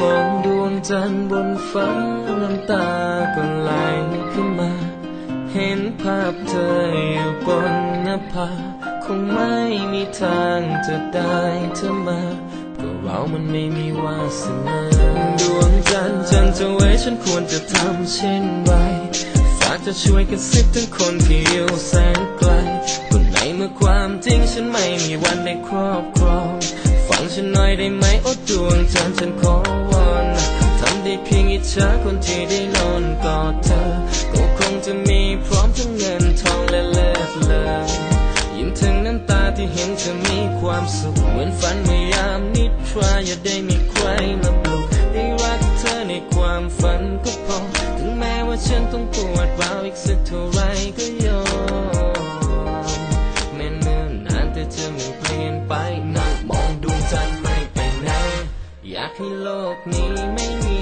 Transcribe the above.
มองดวงจันทร์บนฟ้าน้ำตาก็ไหลขึ้นมา เห็นภาพเธออยู่บนหน้าผาคงไม่มีทางจะได้เธอมาก็เรามันไม่มีวาสนาดวงจันทร์จันทร์จะไว้ฉันควรจะทำเช่นไรฝากจะช่วยกันซิบถึงคนที่อยู่แสนไกลคนไหนเมื่อความจริงฉันไม่มีวันได้ครอบครอง ฉันหน่อยได้ไหมโอ้ดวงจันทร์ฉันขอวอนทำได้เพียงอิจฉาคนที่ได้นอนกอดเธอ ก็คงจะมีพร้อมทั้งเงินทองและเลิศเลยยิ้มถึงน้ำตาที่เห็นเธอมีความสุข เหมือนฝันเมื่อยามนิทราอย่าได้มีใครมาปลุกได้รักเธอในความฝันก็พอ ถึงแม้ว่าฉันต้องปวดร้าวอีกสักเท่าไรก็ยอมแม้เนิ่นนานแต่เธอไม่เปลี่ยนไป อยากให้โลกนี้ไม่มี